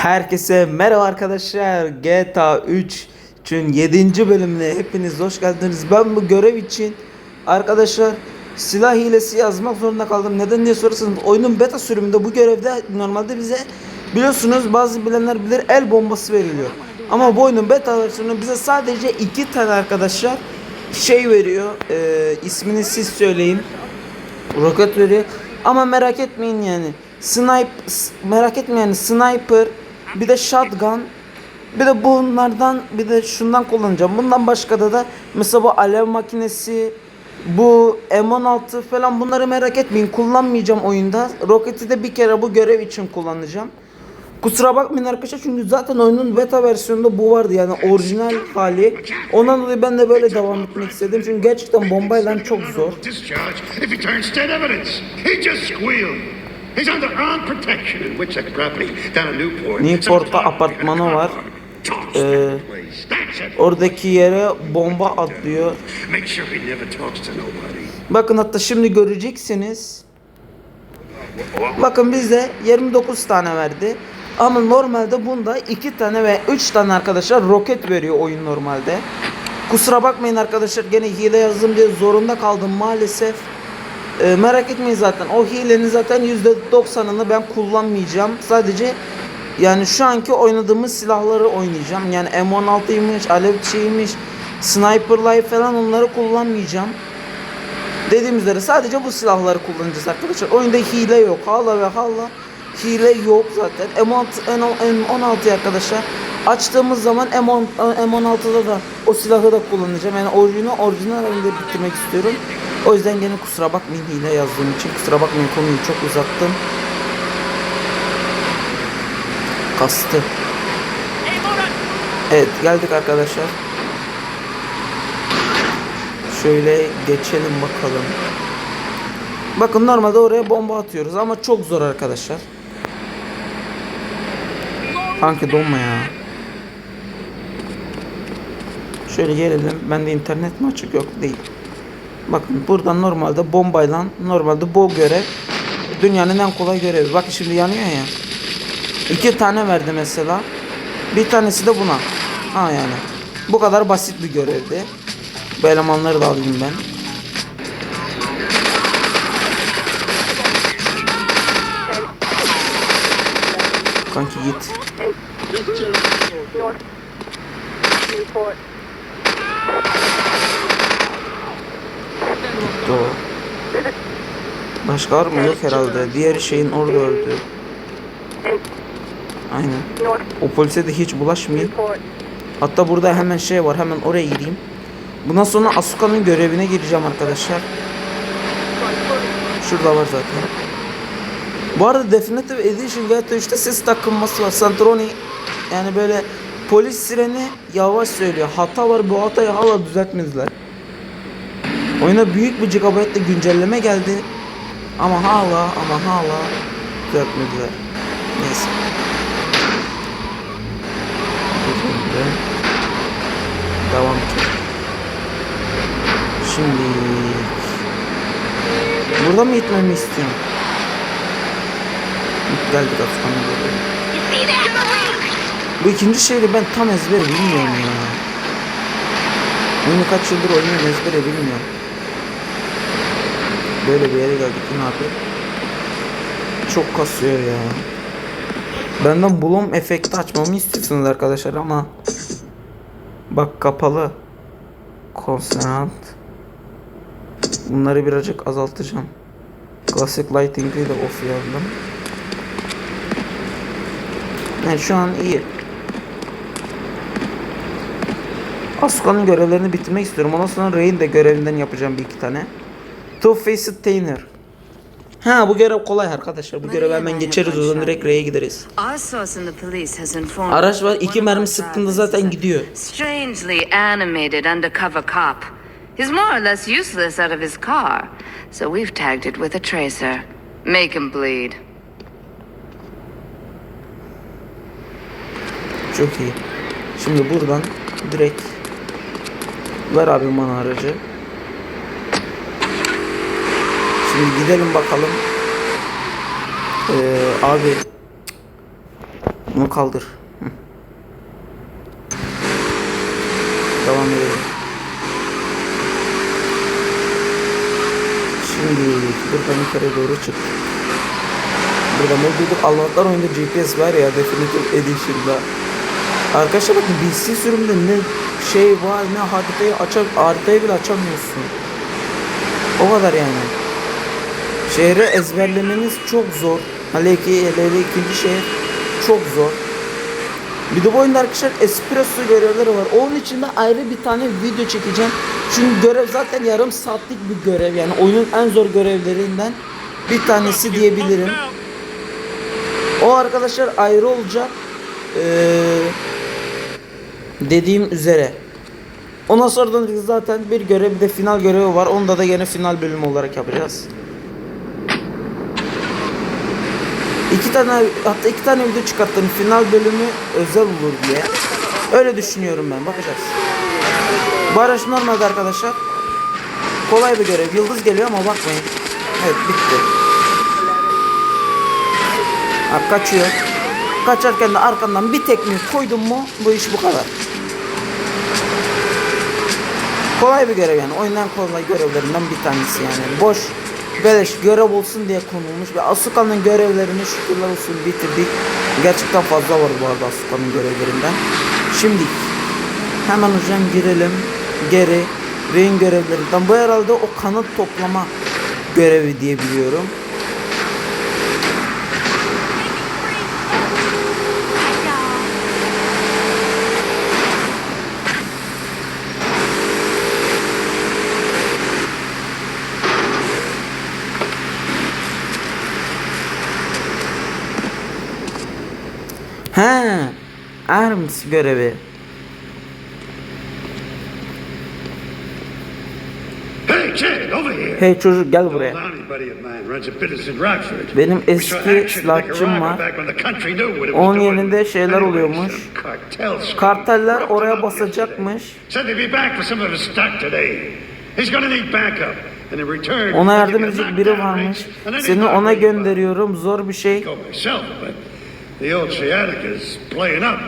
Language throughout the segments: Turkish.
Herkese merhaba arkadaşlar. GTA 3 için 7. bölümüne hepiniz hoş geldiniz. Ben bu görev için arkadaşlar silah hilesi yazmak zorunda kaldım. Neden diye sorarsanız oyunun beta sürümünde bu görevde normalde bize biliyorsunuz bazı bilenler bilir el bombası veriliyor. Ama bu oyunun beta versiyonu bize sadece iki tane arkadaşlar şey veriyor. Ee, ismini siz söyleyin. Roket veriyor. Ama merak etmeyin yani. Snipe merak etmeyin yani sniper bir de shotgun bir de bunlardan bir de şundan kullanacağım. Bundan başka da da mesela bu alev makinesi bu M16 falan bunları merak etmeyin kullanmayacağım oyunda. Roketi de bir kere bu görev için kullanacağım. Kusura bakmayın arkadaşlar çünkü zaten oyunun beta versiyonunda bu vardı yani orijinal hali. Ondan dolayı ben de böyle devam etmek istedim çünkü gerçekten bombayla çok zor. Newport'ta apartmanı var. Ee. Oradaki yere bomba atlıyor. Bakın hatta şimdi göreceksiniz. Bakın bize 29 tane verdi. Ama normalde bunda 2 tane ve 3 tane arkadaşlar roket veriyor oyun normalde. Kusura bakmayın arkadaşlar gene hile yazdım diye zorunda kaldım maalesef. Ee, merak etmeyin zaten o hilenin zaten %90'ını ben kullanmayacağım. Sadece yani şu anki oynadığımız silahları oynayacağım. Yani M16'ymış, Alevçiymiş, Sniper Life falan onları kullanmayacağım. Dediğim üzere sadece bu silahları kullanacağız arkadaşlar. Oyunda hile yok. Hala ve hala hile yok zaten. M16, M16 arkadaşlar açtığımız zaman M10, M16'da da o silahı da kullanacağım. Yani orijinal orijinal halinde bitirmek istiyorum. O yüzden gene kusura bakmayın hile yazdığım için. Kusura bakmayın konuyu çok uzattım. Kastı. Evet geldik arkadaşlar. Şöyle geçelim bakalım. Bakın normalde oraya bomba atıyoruz ama çok zor arkadaşlar. Kanki donma ya. Şöyle gelelim. Bende internet mi açık yok değil. Bakın buradan normalde bombayla normalde bu görev dünyanın en kolay görevi. Bakın şimdi yanıyor ya. İki tane verdi mesela. Bir tanesi de buna. Ha yani. Bu kadar basit bir görevdi. Bu elemanları da alayım ben. Kanki git. Newport. Gitti o. Başka var mı? Yok herhalde. Diğer şeyin orada öldü. Aynen. O polise de hiç bulaşmayayım. Newport. Hatta burada hemen şey var. Hemen oraya gideyim. Bundan sonra Asuka'nın görevine gireceğim arkadaşlar. Şurada var zaten. Bu arada Definitive Edition GTA 3'te ses takılması var. Santroni yani böyle polis sireni yavaş söylüyor. Hata var bu hatayı hala düzeltmediler. Oyuna büyük bir gigabaytlı güncelleme geldi. Ama hala ama hala düzeltmediler. Neyse. Devam et. Şimdi burada mı gitmemi istiyorsun? Geldik Afgan'a. Bu ikinci şehri ben tam ezber bilmiyorum ya. Oyunu kaç yıldır oynuyorum ezbere bilmiyorum. Böyle bir yere geldik. Yine abi. Çok kasıyor ya. Benden bloom efekti açmamı istiyorsunuz arkadaşlar ama Bak kapalı. Consonant Bunları birazcık azaltacağım. Classic Lighting'i de off yazdım. Yani şu an iyi. Asuka'nın görevlerini bitirmek istiyorum. Ondan sonra Ray'in de görevinden yapacağım bir iki tane Two Faced Tainer Ha bu görev kolay arkadaşlar. Bu görevi hemen geçeriz o zaman direkt Ray'e gideriz. Araç var iki mermi sıktığında zaten gidiyor. Strangely animated undercover cop. He's more or less useless out of his car, so we've tagged it with a tracer. Make him bleed. Çok iyi. Şimdi buradan direkt ver abi bana aracı. Şimdi gidelim bakalım. Ee, abi Bunu kaldır. Devam edelim. Şimdi buradan yukarı doğru çık. Burada dedik? Allah'tan oyunda GPS var ya Definitive Edition'da. Arkadaşlar bakın BC sürümünde ne şey var ne haritayı açar haritayı bile açamıyorsun. O kadar yani. Şehri ezberlemeniz çok zor. Hele ki ikinci şehir çok zor. Bir de bu oyunda arkadaşlar espresso görevleri var. Onun için de ayrı bir tane video çekeceğim. Çünkü görev zaten yarım saatlik bir görev. Yani oyunun en zor görevlerinden bir tanesi diyebilirim. O arkadaşlar ayrı olacak. Ee, dediğim üzere. Ondan sonra da zaten bir görev bir de final görevi var. Onda da yine final bölümü olarak yapacağız. İki tane hatta iki tane video çıkarttım. Final bölümü özel olur diye. Öyle düşünüyorum ben. Bakacağız. Bu araç normalde arkadaşlar kolay bir görev. Yıldız geliyor ama bakmayın. Evet bitti. Ha, kaçıyor. Kaçarken de arkandan bir tekme koydum mu bu iş bu kadar. Kolay bir görev yani. Oyundan kolay görevlerinden bir tanesi yani. Boş beleş görev olsun diye konulmuş ve Asuka'nın görevlerini şükürler olsun bitirdik. Gerçekten fazla var bu arada Asuka'nın görevlerinden. Şimdi hemen hocam girelim. Geri Rain görevlerinden. Bu herhalde o kanıt toplama görevi diye biliyorum. He, Arms görevi. Hey, çocuk gel buraya. Benim eski silahçım var. Onun yerinde şeyler oluyormuş. Karteller oraya basacakmış. Ona yardım edecek biri varmış. Seni ona gönderiyorum. Zor bir şey. The old sciatica's playing up.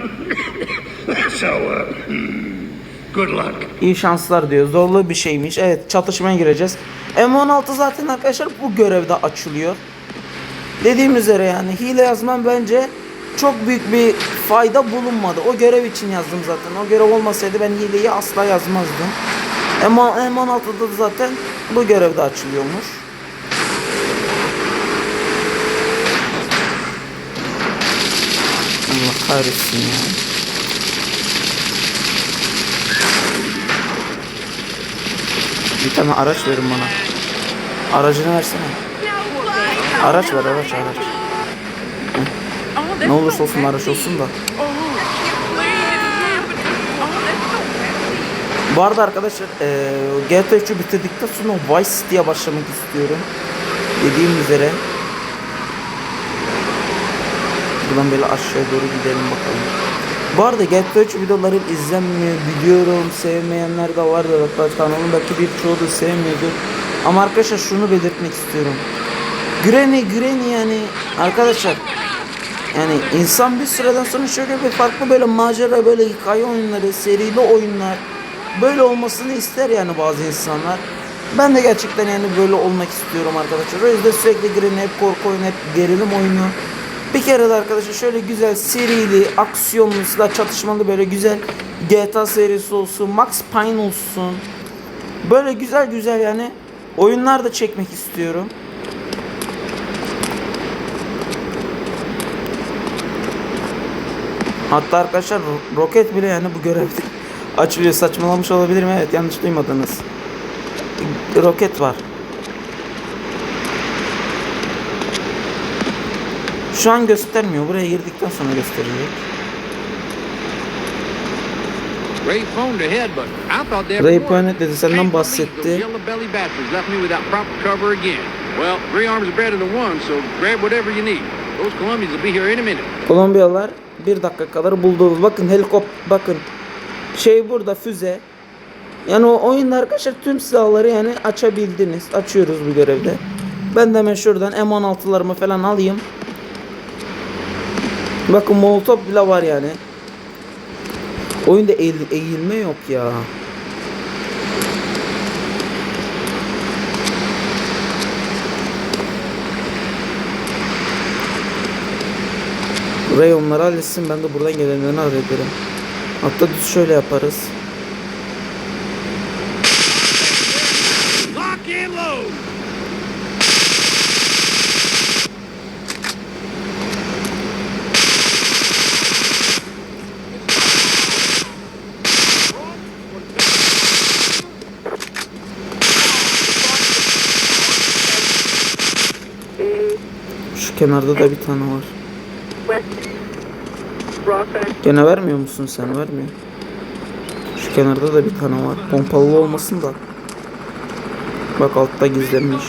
so, uh, good luck. İyi şanslar diyor. Zorlu bir şeymiş. Evet çatışmaya gireceğiz. M16 zaten arkadaşlar bu görevde açılıyor. Dediğim üzere yani hile yazmam bence çok büyük bir fayda bulunmadı. O görev için yazdım zaten. O görev olmasaydı ben hileyi asla yazmazdım. M- M16'da da zaten bu görevde açılıyormuş. Allah kahretsin ya. Bir tane araç verin bana. Aracını versene. Araç ver araç araç. Ne olursa olsun araç olsun da. Bu arada arkadaşlar eee GTA 3'ü bitirdikten sonra Vice City'ye başlamak istiyorum. Dediğim üzere. Buradan böyle aşağı doğru gidelim bakalım. Bu arada GTA 3 videolarım izlenmiyor biliyorum sevmeyenler de vardır hatta kanalımdaki birçoğu da sevmiyordur. Ama arkadaşlar şunu belirtmek istiyorum. Granny Granny yani arkadaşlar yani insan bir süreden sonra şöyle bir farklı böyle macera böyle hikaye oyunları serili oyunlar böyle olmasını ister yani bazı insanlar. Ben de gerçekten yani böyle olmak istiyorum arkadaşlar. O yüzden sürekli Granny hep korku oyunu hep gerilim oyunu. Kere de arkadaşlar şöyle güzel serili, aksiyonlu, silah çatışmalı böyle güzel GTA serisi olsun, Max Payne olsun. Böyle güzel güzel yani oyunlar da çekmek istiyorum. Hatta arkadaşlar ro- roket bile yani bu görevde açılıyor. Saçmalamış olabilirim evet yanlış duymadınız. Roket var. Şu an göstermiyor. Buraya girdikten sonra gösterecek. Ray Can't believe bahsetti. Kolombiyalılar bir dakika kadar buldu. Bakın helikop bakın. Şey burada füze. Yani o oyunda arkadaşlar tüm silahları yani açabildiniz. Açıyoruz bu görevde. Ben de hemen şuradan M16'larımı falan alayım. Bakın molotov bile var yani. Oyunda eğil- eğilme yok ya. Ray onları halletsin ben de buradan gelenlerini hallederim. Hatta düz şöyle yaparız. Lock and load! Şu kenarda da bir tane var. Gene vermiyor musun sen? Vermiyor. Şu kenarda da bir tane var. Pompalı olmasın da. Bak altta gizlenmiş.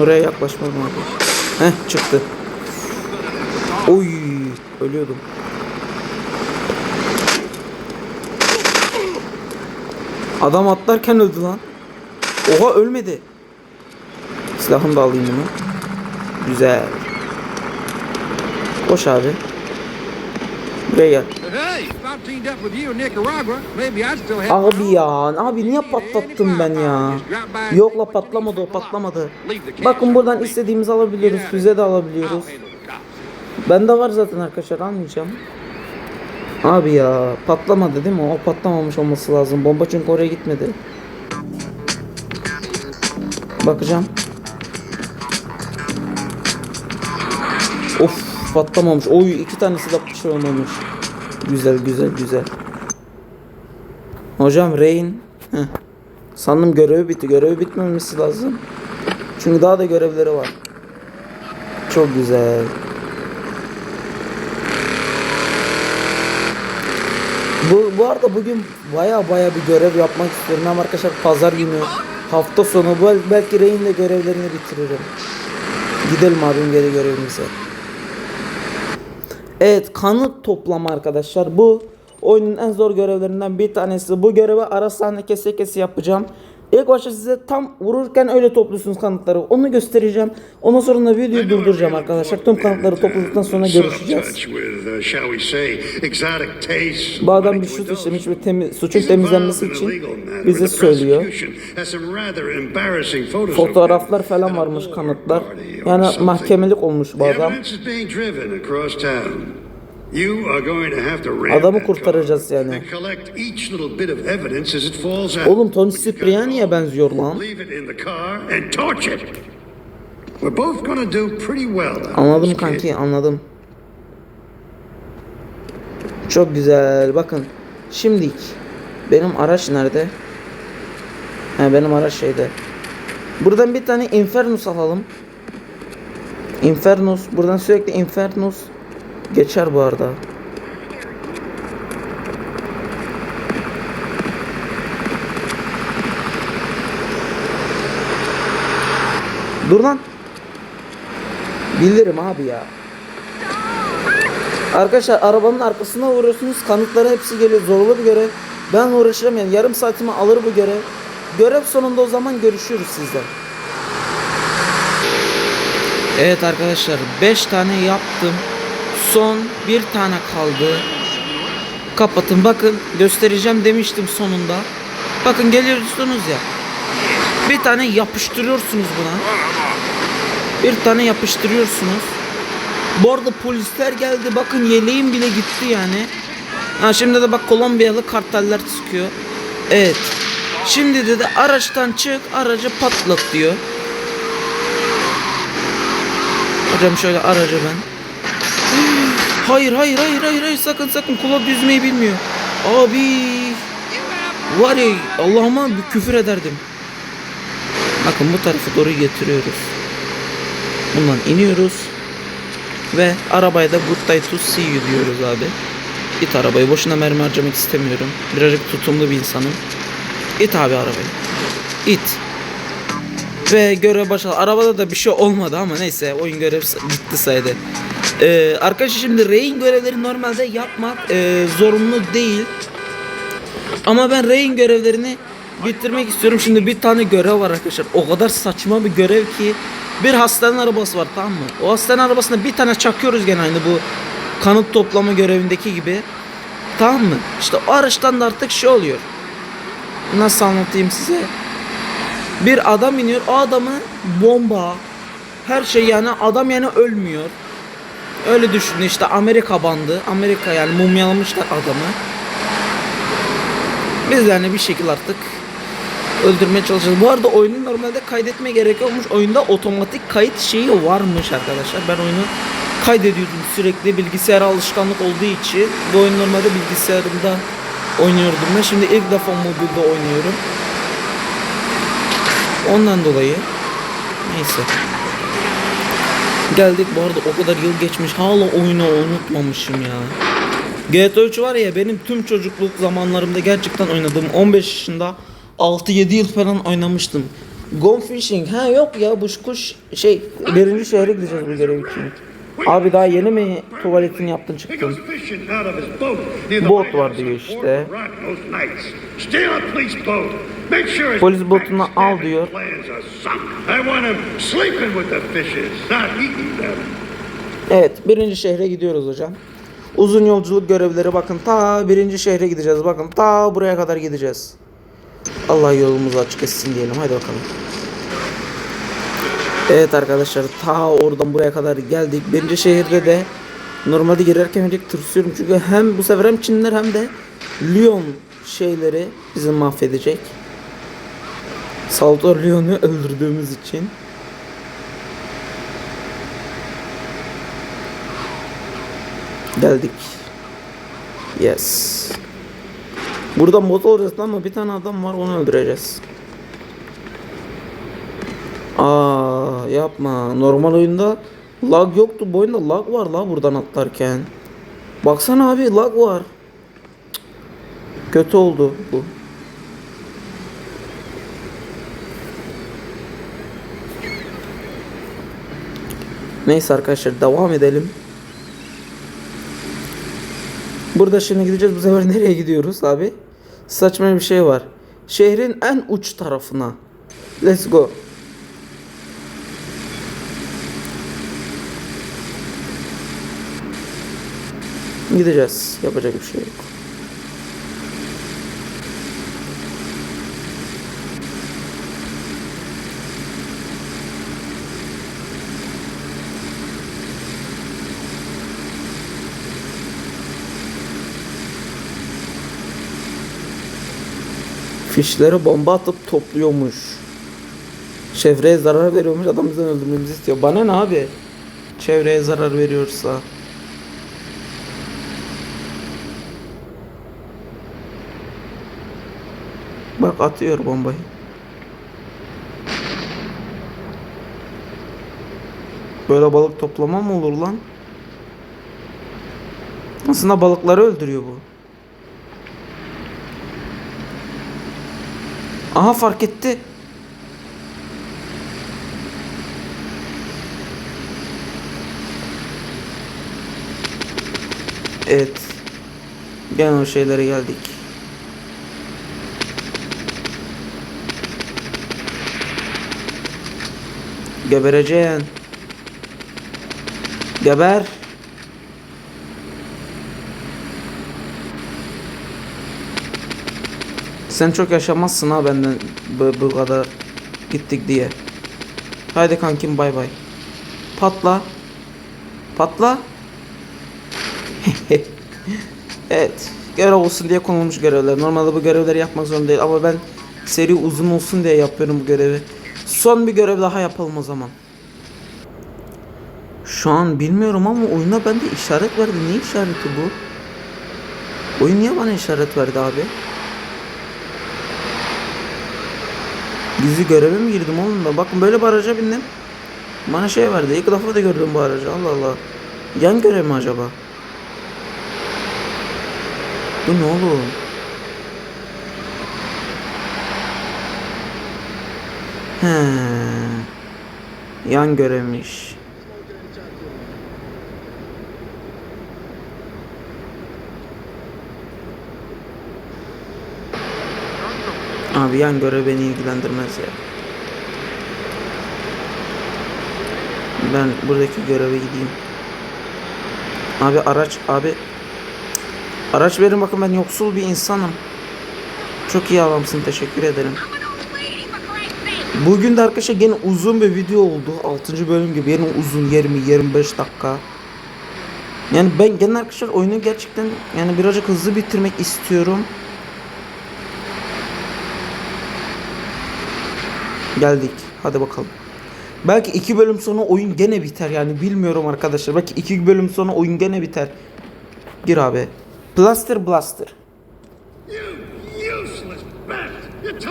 Oraya yaklaşmadım abi. Heh çıktı. Oy ölüyordum. Adam atlarken öldü lan. Oha ölmedi. Silahını da alayım bunu. Güzel. Koş abi. Have Abi ya abi niye patlattım ben ya? Yok la patlamadı o patlamadı. Bakın buradan istediğimizi alabiliyoruz. Füze de alabiliyoruz. Bende var zaten arkadaşlar almayacağım. Abi ya patlamadı değil mi? O patlamamış olması lazım. Bomba çünkü oraya gitmedi. Bakacağım. Patlamamış. Oy iki tanesi de şey olmamış. Güzel güzel güzel. Hocam Rain. Sandım görevi bitti. Görevi bitmemesi lazım. Çünkü daha da görevleri var. Çok güzel. Bu, bu arada bugün baya baya bir görev yapmak istiyorum. Hem arkadaşlar pazar günü hafta sonu bel- belki Rain'le görevlerini bitiririm. Gidelim abim geri görevimize. Evet kanıt toplama arkadaşlar. Bu oyunun en zor görevlerinden bir tanesi. Bu görevi ara sahne kese kese yapacağım. İlk başta size tam vururken öyle topluyorsunuz kanıtları. Onu göstereceğim. Ondan sonra da videoyu durduracağım arkadaşlar. Tüm kanıtları topladıktan sonra görüşeceğiz. Uh. Bu adam bir suç işlemiş ve temi- suçun temizlenmesi için bize söylüyor. Fotoğraflar falan varmış kanıtlar. Yani mahkemelik olmuş bu adam. Adamı kurtaracağız yani. Oğlum Tony Cipriani'ye benziyor lan. Anladım kanki anladım. Çok güzel bakın. Şimdilik benim araç nerede? He benim araç şeyde. Buradan bir tane Infernus alalım. Infernus. Buradan sürekli Infernus geçer bu arada. Dur lan. Bilirim abi ya. Arkadaşlar arabanın arkasına vuruyorsunuz kanıtları hepsi geliyor zorlu bir görev. Ben uğraşacağım yani yarım saatimi alır bu görev. Görev sonunda o zaman görüşürüz sizden. Evet arkadaşlar 5 tane yaptım. Son bir tane kaldı. Kapatın bakın göstereceğim demiştim sonunda. Bakın geliyorsunuz ya. Bir tane yapıştırıyorsunuz buna. Bir tane yapıştırıyorsunuz. Bu arada polisler geldi. Bakın yeleğim bile gitti yani. Ha şimdi de bak Kolombiyalı karteller çıkıyor. Evet. Şimdi de, de araçtan çık, aracı patlat diyor. Hocam şöyle aracı ben. Hayır hayır hayır hayır hayır sakın sakın kulak düzmeyi bilmiyor. Abi var ya Allah'ıma bir küfür ederdim. Bakın bu tarafa doğru getiriyoruz. Bundan iniyoruz. Ve arabaya da good day to see you diyoruz abi. Git arabayı boşuna mermi harcamak istemiyorum. Birazcık tutumlu bir insanım. İt abi arabayı. İt. Ve görev başladı. Arabada da bir şey olmadı ama neyse oyun görev bitti saydı. Ee, arkadaşlar şimdi rehin görevleri normalde yapmak e, zorunlu değil. Ama ben rehin görevlerini bitirmek istiyorum. Şimdi bir tane görev var arkadaşlar. O kadar saçma bir görev ki bir hastane arabası var tamam mı? O hastane arabasına bir tane çakıyoruz gene aynı bu kanıt toplama görevindeki gibi. Tamam mı? İşte o araçtan da artık şey oluyor. Nasıl anlatayım size? Bir adam iniyor. O adamı bomba her şey yani adam yani ölmüyor. Öyle düşünün işte Amerika bandı. Amerika yani mumyalamışlar adamı. Biz de hani bir şekilde artık öldürmeye çalışacağız. Bu arada oyunu normalde kaydetmeye gerek yokmuş. Oyunda otomatik kayıt şeyi varmış arkadaşlar. Ben oyunu kaydediyordum sürekli bilgisayara alışkanlık olduğu için. Bu oyun normalde bilgisayarımda oynuyordum ben. Şimdi ilk defa mobilde oynuyorum. Ondan dolayı neyse. Geldik bu arada o kadar yıl geçmiş hala oyunu unutmamışım ya. GTA 3 var ya benim tüm çocukluk zamanlarımda gerçekten oynadım. 15 yaşında 6-7 yıl falan oynamıştım. Gone fishing. Ha yok ya bu kuş şey birinci şehre gideceğiz bu görev için. Abi daha yeni mi tuvaletini yaptın çıktın? Bot var diyor işte. Polis botuna al diyor. Evet birinci şehre gidiyoruz hocam. Uzun yolculuk görevleri bakın ta birinci şehre gideceğiz bakın ta buraya kadar gideceğiz. Allah yolumuzu açık etsin diyelim hadi bakalım. Evet arkadaşlar ta oradan buraya kadar geldik. Birinci şehirde de normalde girerken önce tırsıyorum çünkü hem bu sefer hem Çinliler hem de Lyon şeyleri bizi mahvedecek. Salvador Lyon'u öldürdüğümüz için. Geldik. Yes. Buradan bot olacağız ama bir tane adam var onu öldüreceğiz. Aa yapma. Normal oyunda lag yoktu. Bu oyunda lag var la buradan atlarken. Baksana abi lag var. Kötü oldu bu. Neyse arkadaşlar devam edelim. Burada şimdi gideceğiz. Bu sefer nereye gidiyoruz abi? Saçma bir şey var. Şehrin en uç tarafına. Let's go. Gideceğiz. Yapacak bir şey yok. Fişlere bomba atıp topluyormuş. Çevreye zarar veriyormuş. Adam bizden öldürmemizi istiyor. Bana ne abi? Çevreye zarar veriyorsa. Bak atıyor bombayı. Böyle balık toplama mı olur lan? Aslında balıkları öldürüyor bu. Aha fark etti. Evet. Gene o şeylere geldik. Gebereceksin. Geber. Sen çok yaşamazsın ha benden bu, bu kadar gittik diye. Haydi kankim bay bay. Patla. Patla. evet. Görev olsun diye konulmuş görevler. Normalde bu görevleri yapmak zorunda değil ama ben seri uzun olsun diye yapıyorum bu görevi. Son bir görev daha yapalım o zaman. Şu an bilmiyorum ama oyuna bende işaret verdi. Ne işareti bu? Oyun niye bana işaret verdi abi? Gizli göreve mi girdim oğlum da? Bakın böyle bir araca bindim. Bana şey verdi. İlk defa da gördüm bu aracı. Allah Allah. Yan görev mi acaba? Bu ne oğlum? He. Yan görevmiş. Abi yan görev beni ilgilendirmez ya. Ben buradaki göreve gideyim. Abi araç abi araç verin bakın ben yoksul bir insanım. Çok iyi adamsın teşekkür ederim. Bugün de arkadaşlar gene uzun bir video oldu. 6. bölüm gibi yine uzun 20-25 dakika. Yani ben genel arkadaşlar oyunu gerçekten yani birazcık hızlı bitirmek istiyorum. Geldik. Hadi bakalım. Belki iki bölüm sonra oyun gene biter yani bilmiyorum arkadaşlar. Belki iki bölüm sonra oyun gene biter. Gir abi. Blaster Blaster.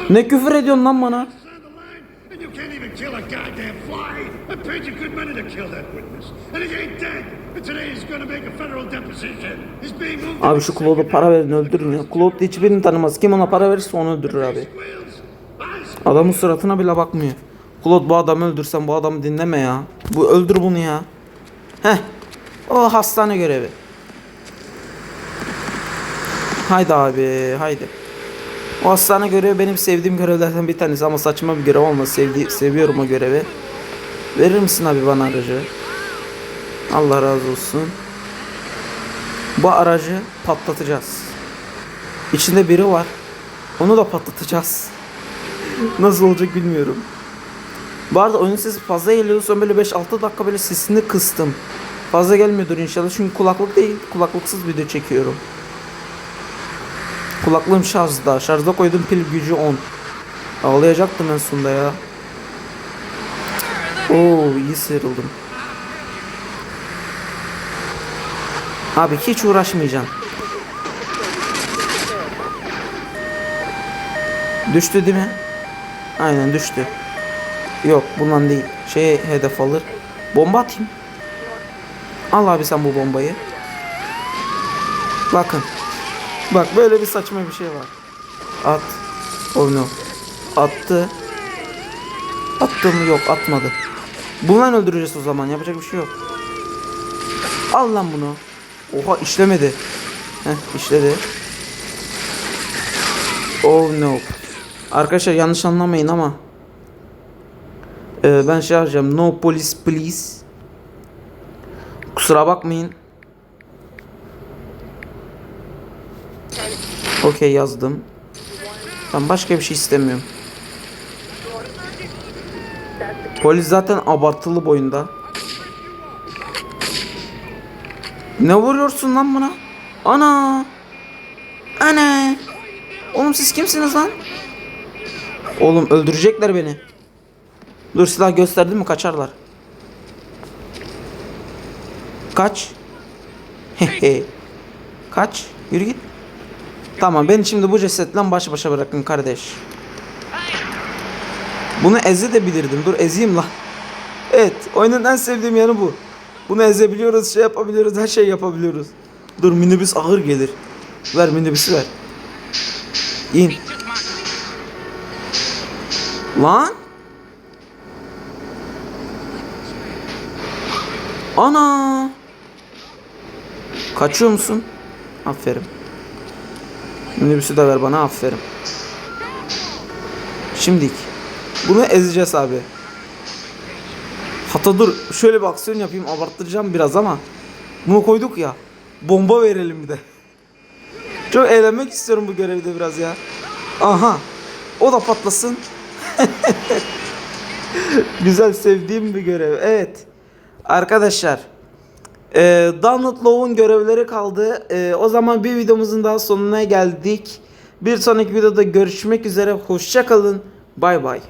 Ne küfür ediyorsun lan bana? on the line, and you can't even kill a goddamn fly. I paid you good money to kill that witness, and he ain't dead. And today he's gonna make a federal deposition. He's being moved. Abi şu Claude'a para verin öldürün ya. Claude hiçbirini tanımaz. Kim ona para verirse onu öldürür abi. Adamın suratına bile bakmıyor. Claude bu adamı öldürsen bu adamı dinleme ya. Bu öldür bunu ya. Heh. O hastane görevi. Haydi abi haydi. O hastane görevi benim sevdiğim görevlerden bir tanesi ama saçma bir görev olmaz. Sevdi seviyorum o görevi. Verir misin abi bana aracı? Allah razı olsun. Bu aracı patlatacağız. İçinde biri var. Onu da patlatacağız. Nasıl olacak bilmiyorum. Bu arada oyun sesi fazla geliyor. Son böyle 5-6 dakika böyle sesini kıstım. Fazla gelmiyordur inşallah. Çünkü kulaklık değil. Kulaklıksız video çekiyorum. Kulaklığım şarjda. Şarjda koydum pil gücü 10. Ağlayacaktım en sonunda ya. Oo iyi sıyrıldım. Abi hiç uğraşmayacaksın. Düştü değil mi? Aynen düştü. Yok bundan değil. Şeye hedef alır. Bomba atayım. Al abi sen bu bombayı. Bakın. Bak böyle bir saçma bir şey var. At. Oh. Attı. Attı mı? Yok atmadı. Bundan öldüreceğiz o zaman. Yapacak bir şey yok. Al lan bunu. Oha işlemedi. Heh işledi. Oh no. Arkadaşlar yanlış anlamayın ama ee, ben şey yazacağım. No police please. Kusura bakmayın. Okey yazdım. Ben başka bir şey istemiyorum. Polis zaten abartılı boyunda. Ne vuruyorsun lan buna? Ana! Ana! Oğlum siz kimsiniz lan? Oğlum öldürecekler beni. Dur silah gösterdim mi kaçarlar. Kaç. Kaç. Yürü git. Tamam beni şimdi bu cesetle baş başa bırakın kardeş. Bunu ezebilirdim. Dur ezeyim lan. Evet oyunun en sevdiğim yanı bu. Bunu ezebiliyoruz, şey yapabiliyoruz, her şey yapabiliyoruz. Dur minibüs ağır gelir. Ver minibüsü ver. İn. Lan. Ana. Kaçıyor musun? Aferin. Minibüsü de ver bana aferin. Şimdik. Bunu ezeceğiz abi. Hatta dur şöyle bir aksiyon yapayım abarttıracağım biraz ama bunu koyduk ya bomba verelim bir de. Çok eğlenmek istiyorum bu görevde biraz ya. Aha o da patlasın. Güzel sevdiğim bir görev. Evet. Arkadaşlar. E, Donald Lowe'un görevleri kaldı. E, o zaman bir videomuzun daha sonuna geldik. Bir sonraki videoda görüşmek üzere. Hoşça kalın. Bay bay.